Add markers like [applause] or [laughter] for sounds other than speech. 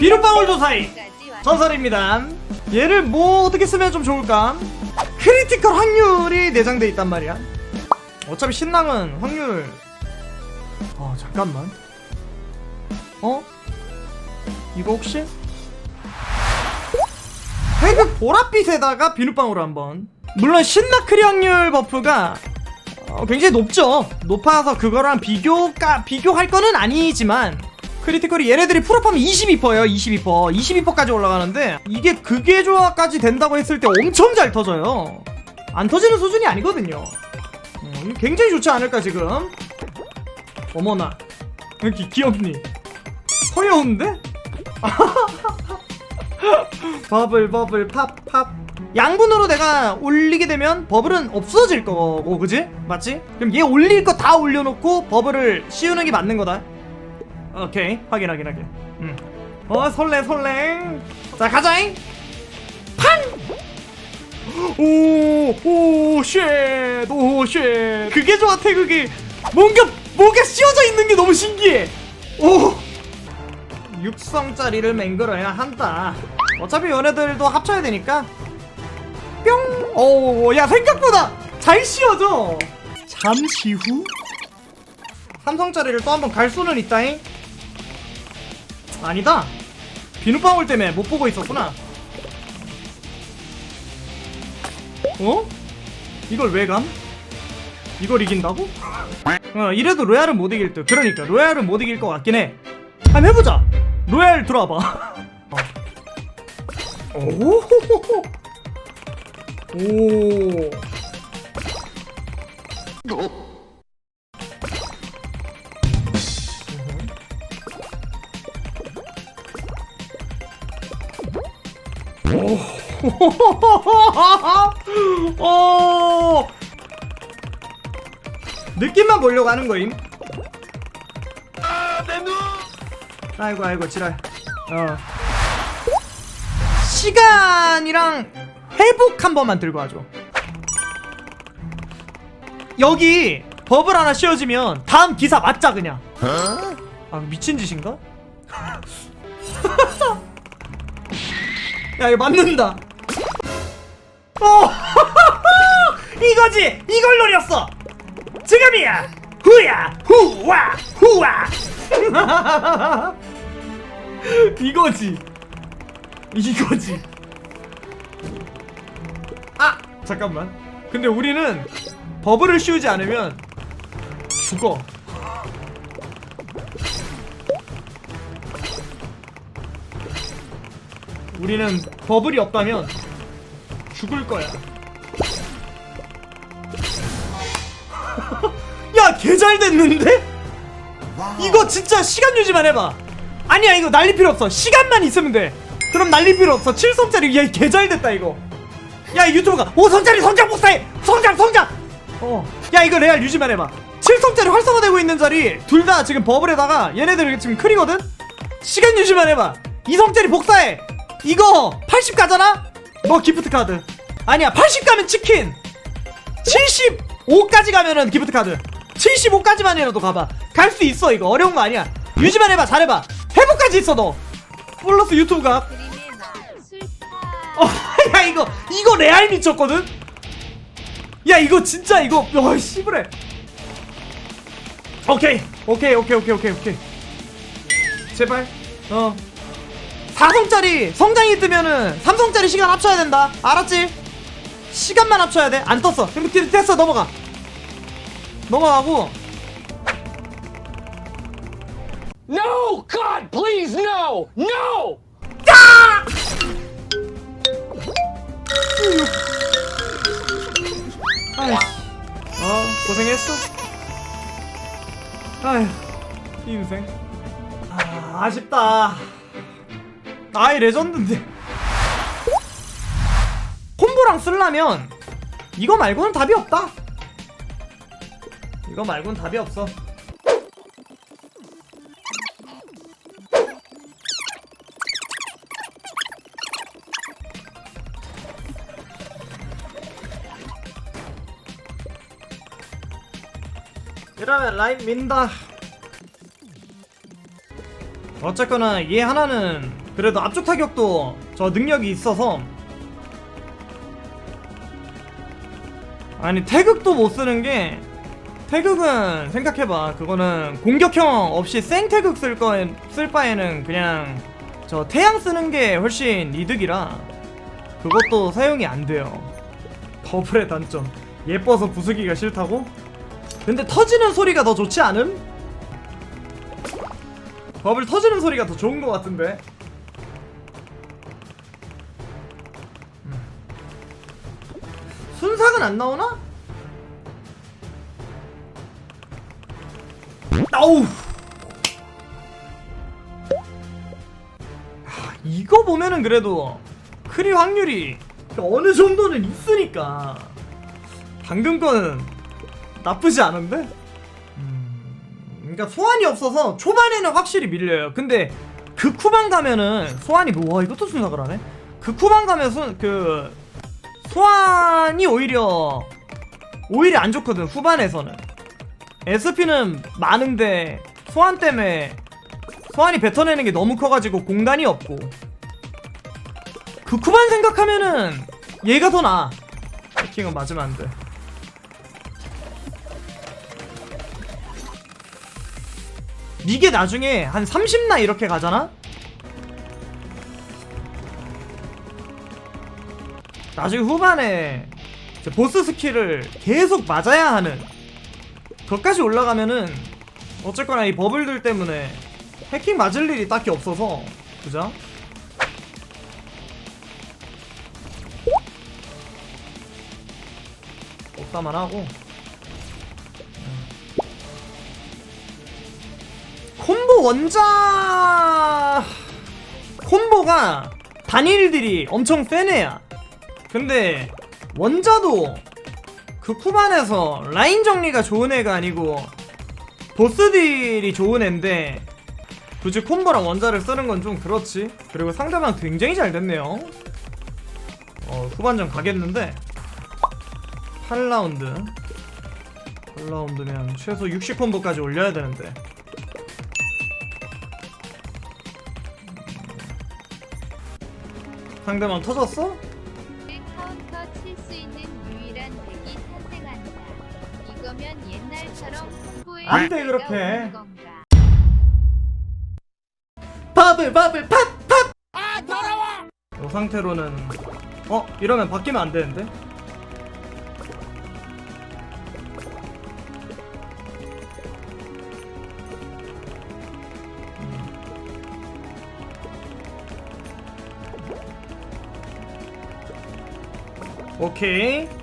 비눗방울 조사이 전설입니다. 얘를 뭐 어떻게 쓰면 좀 좋을까? 크리티컬 확률이 내장돼 있단 말이야. 어차피 신랑은 확률. 어 잠깐만. 어? 이거 혹시? 회색 보랏빛에다가 비눗방울을 한번. 물론 신나크리 확률 버프가 어, 굉장히 높죠. 높아서 그거랑 비교가 비교할 거는 아니지만 크리티컬이 얘네들이 풀업하면 22%예요. 22%. 22%까지 올라가는데 이게 극의 조화까지 된다고 했을 때 엄청 잘 터져요. 안 터지는 수준이 아니거든요. 음, 굉장히 좋지 않을까 지금? 어머나 여기 귀엽니? 허여운데? [laughs] 버블 버블 팝팝 양분으로 내가 올리게 되면 버블은 없어질 거고 그지? 맞지? 그럼 얘 올릴 거 다 올려놓고 버블을 씌우는 게 맞는 거다 오케이 확인 확인 확인. 음. 어 설레 설레. 자 가자잉. 팡오오쉣오쉣. 그게 좋아 태극이. 뭔가 뭔가 씌워져 있는 게 너무 신기해. 오. 육성짜리를 맹글어야 한다. 어차피 얘네들도 합쳐야 되니까. 뿅! 오, 야 생각보다 잘 씌워져. 잠시 후. 삼성짜리를 또 한번 갈 수는 있다잉. 아니다. 비눗방울 때문에 못 보고 있었구나. 어? 이걸 왜 감? 이걸 이긴다고? 어, 이래도 로얄은 못 이길 듯. 그러니까 로얄은 못 이길 것 같긴 해. 한번 해보자. 로얄 들어와봐. 어. 오. 오. 오. [laughs] 오. 느낌만 보려고 하는 거임. 아이고 아이고 지랄. 어. 시간이랑 회복 한 번만 들고 와줘. 여기 버블 하나 씌워지면 다음 기사 맞자 그냥. 아 미친 짓인가? [laughs] 야 이거 맞는다. 어 [laughs] 이거지! 이걸 노렸어. 지금이야! 후야! 후와! 후와! [laughs] 이거지! 이거지. 아! 잠깐만. 근데 우리는 버블을 씌우지 않으면 죽어 우리는 버블이 없다면 죽을 거야. [laughs] 야 개 잘 됐는데? 이거 진짜 시간 유지만 해봐. 아니야 이거 날릴 필요 없어. 시간만 있으면 돼. 그럼 날릴 필요 없어. 7성짜리. 야 개 잘 됐다 이거. 야 유튜브가 5성짜리 성장 복사해 성장 성장! 어 야 이거 레알 유지만 해봐. 7성짜리 활성화되고 있는 자리 둘 다 지금 버블에다가 얘네들 지금 크리거든? 시간 유지만 해봐. 2성짜리 복사해 이거 80 가잖아? 너 기프트 카드. 아니야 80 가면 치킨. 75까지 가면은 기프트 카드. 75까지만이라도 가봐. 갈 수 있어 이거. 어려운 거 아니야. 유지만 해봐 잘해봐. 회복까지 있어 너. 플러스 나 술파 어, [laughs] 야 이거 이거 레알 미쳤거든. 야 이거 진짜 이거 야 씨부래. 오케이. 오케이 오케이 오케이 오케이 오케이. 제발. 어. 4성짜리 성장이 뜨면은 3성짜리 시간 합쳐야 된다. 알았지? 시간만 합쳐야 돼. 안 떴어. 그럼 티- 됐어 넘어가. 넘어가고 No! God, please, no! No! 아휴, 어 고생했어. 아휴, 인생. 아, 아쉽다. 아이 레전드인데. 콤보랑 쓰려면 이거 말고는 답이 없다. 이거 말고는 답이 없어. 이러면 라인 민다. 어쨌거나 얘 하나는 그래도 앞쪽 타격도 저 능력이 있어서. 아니 태극도 못 쓰는 게 태극은 생각해봐. 그거는 공격형 없이 생 태극 쓸 거엔 쓸 바에는 그냥 저 태양 쓰는 게 훨씬 이득이라 그것도 사용이 안 돼요. 버블의 단점. 예뻐서 부수기가 싫다고? 근데 터지는 소리가 더 좋지 않음? 버블 터지는 소리가 더 좋은 것 같은데 순삭은 안 나오나? 아우 하, 이거 보면은 그래도 크리 확률이 어느 정도는 있으니까 방금 거는 나쁘지 않은데? 음, 그러니까 소환이 없어서 초반에는 확실히 밀려요. 근데 그 쿠방 가면은 소환이 뭐, 와 이것도 순삭을 하네. 그 쿠방 가면 소, 그 소환 이 오히려 오히려 안 좋거든 후반에서는. SP는 많은데 소환 때문에 소환이 뱉어내는 게 너무 커가지고 공간이 없고 그 쿠반 생각하면은 얘가 더 나아. 해킹은 맞으면 안 돼. 이게 나중에 한 30나 이렇게 가잖아? 나중에 후반에 보스 스킬을 계속 맞아야 하는 거기까지 올라가면은 어쨌거나 이 버블들 때문에 해킹 맞을 일이 딱히 없어서 그죠? 없다만 하고. 콤보 원자 콤보가 단일들이 엄청 센 애야. 근데 원자도 그 쿠반에서 라인 정리가 좋은 애가 아니고 보스 딜이 좋은 애인데 굳이 콤보랑 원자를 쓰는 건 좀 그렇지. 그리고 상대방 굉장히 잘 됐네요. 어 후반전 가겠는데 8라운드. 8라운드면 최소 60콤보까지 올려야 되는데. 상대방 터졌어? 이거면 옛날처럼 홍보에 안 돼, 그렇게. 버블 버블 팝팝 이 상태로는 어? 이러면 바뀌면 안 되는데? 오케이